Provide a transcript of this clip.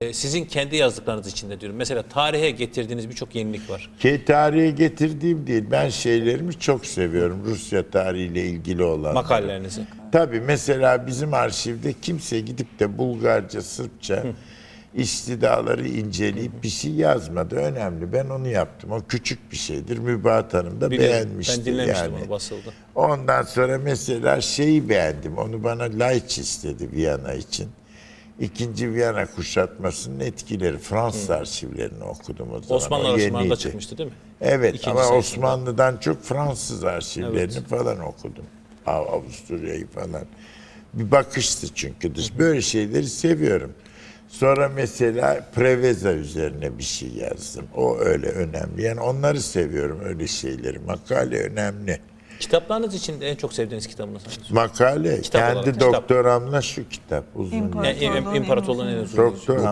e, sizin kendi yazdıklarınız içinde diyorum. Mesela tarihe getirdiğiniz birçok yenilik var. Ki tarihe getirdiğim değil. Ben şeylerimi çok seviyorum. Rusya tarihiyle ilgili olan. Makalelerinizi. Tabii mesela bizim arşivde kimse gidip de Bulgarca, Sırpça istidaları inceleyip bir şey yazmadı. Önemli. Ben onu yaptım. O küçük bir şeydir. Mübahat Hanım da Biliyorum. beğenmişti. Ben dinlemiştim yani. onu basıldı. Ondan sonra mesela şeyi beğendim. Onu bana Leitch istedi Viyana için. İkinci Viyana kuşatmasının etkileri. Fransız arşivlerini okudum o zaman. Osmanlı arşivlerinde çıkmıştı değil mi? Evet İkinci ama sayısında. Osmanlı'dan çok Fransız arşivlerini Evet. falan okudum. Av- Avusturya'yı falan. Bir bakıştı çünkü dış. Böyle şeyleri seviyorum. Sonra mesela Preveza üzerine bir şey yazdım. O öyle önemli. Yani onları seviyorum öyle şeyleri. Makale önemli. Kitaplarınız için en çok sevdiğiniz kitabınız hangisi? Makale Kitap kendi olarak, kitap. doktoramla şu kitap uzun. İmparatorluğun en İmparatorluğun en uzun uzun. Doktoram